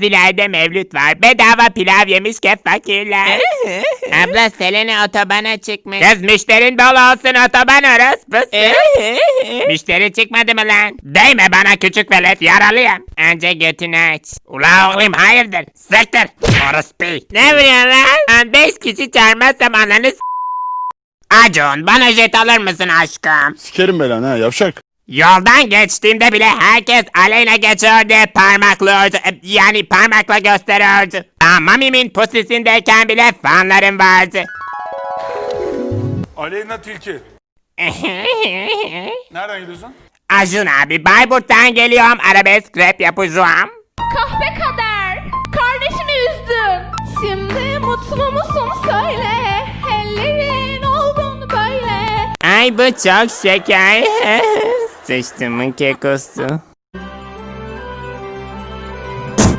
Biraz ileride mevlüt var. Bedava pilav yemişken fakirler. Abla Selena otobana çıkmış. Kız müşterin dolu olsun otoban orospusu. Müşteri çıkmadı mı lan? Değme bana küçük velet yaralıyım. Önce götünü aç. Ula oğlum hayırdır? Siktir. Orospu. Ne vuruyorsun lan? Ben beş kişi çağırmazsam ananı s- Acun bana jet alır mısın aşkım? Sikerim belanı ha yavşak. Yoldan geçtiğimde bile herkes aleyna geçiyordu parmaklıyordu. e, Yani parmakla gösteriyordu. Ama Mami'min pusisindeyken bile fanlarım vardı. Aleyna Tilki. Nereden gidiyorsun? Acun abi Bayburt'tan geliyorum arabesk rap yapacağım. Kahpe kader, kardeşimi üzdün. Şimdi mutlu musun söyle, ellerin olgun böyle. Ay bu çok şeker. Sıçtımın kekosu.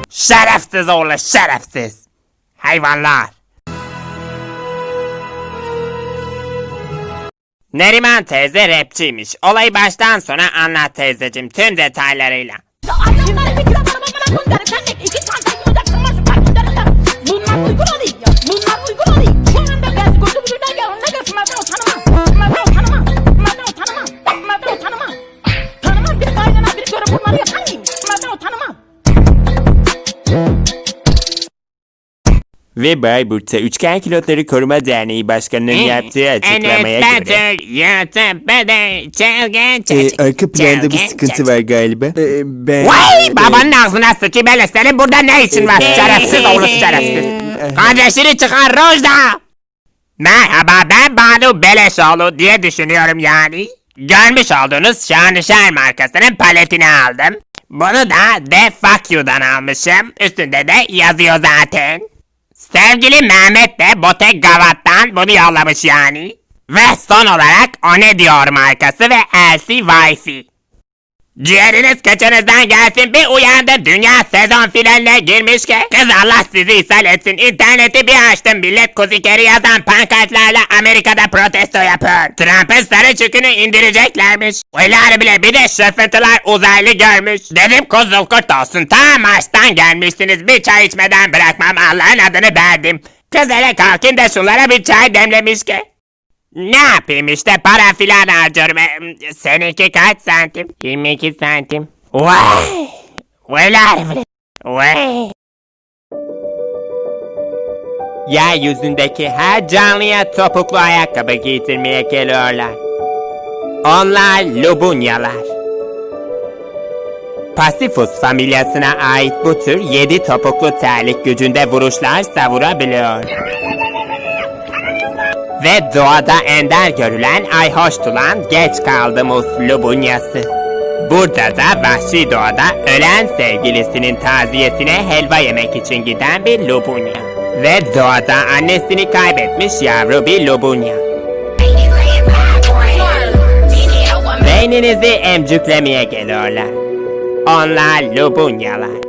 Şerefsiz oğlu şerefsiz. Hayvanlar. Neriman teyze rapçiymiş. Olayı baştan sona anlat teyzeciğim tüm detaylarıyla. Bir Ve Bayburt'ta Üçgen Kilotları Koruma Derneği Başkanı'nın yaptığı açıklamaya göre... Ee, arka planda bir sıkıntı var galiba. Ee, ben... Vay babanın ağzına sıçayım hele senin burada ne işin var Ee, şerefsiz oğlu şerefsiz. Kardeşini çıkar Rojda. Merhaba ben Banu Beleşoğlu diye düşünüyorum yani. Görmüş olduğunuz Şanışer markasının paletini aldım. Bunu da The Fuck You'dan almışım. Üstünde de yazıyor zaten. Sevgili Mehmet de Botek Gavat'tan bunu yollamış yani. Ve son olarak O Ne Diyor markası ve LC Wi-Fi. Ciğeriniz kaçınızdan gelsin bir uyandım dünya sezon finaline girmiş ki. Kız Allah sizi ishal etsin. İnterneti bir açtım. Millet kuzikeri yazan pankartlarla Amerika'da protesto yapıyor. Trump'ın sarı çükünü indireceklermiş. Oylar bile bir de şırfıntılar uzaylı görmüş. Dedim kuzul kurt olsun. Ta Mars'tan gelmişsiniz. Bir çay içmeden bırakmam. Allah'ın adını verdim. Kız hele kalkın da şunlara bir çay demlemiş ki ne yapayım işte para filan harcıyorum. E, Seninki kaç santim? 22 santim. Vay! Vaylar Vay! Yeryüzündeki her canlıya topuklu ayakkabı giydirmeye geliyorlar. Onlar Lubunyalar. Pasifus familyasına ait bu tür yedi topuklu terlik gücünde vuruşlar savurabiliyor. Ve doğada ender görülen ayhoş tulan geç kaldığımız lubunyası. Burada da vahşi doğada ölen sevgilisinin taziyesine helva yemek için giden bir lubunya. Ve doğada annesini kaybetmiş yavru bir lubunya. Beyninizi emcüklemeye geliyorlar. Onlar lubunyalar.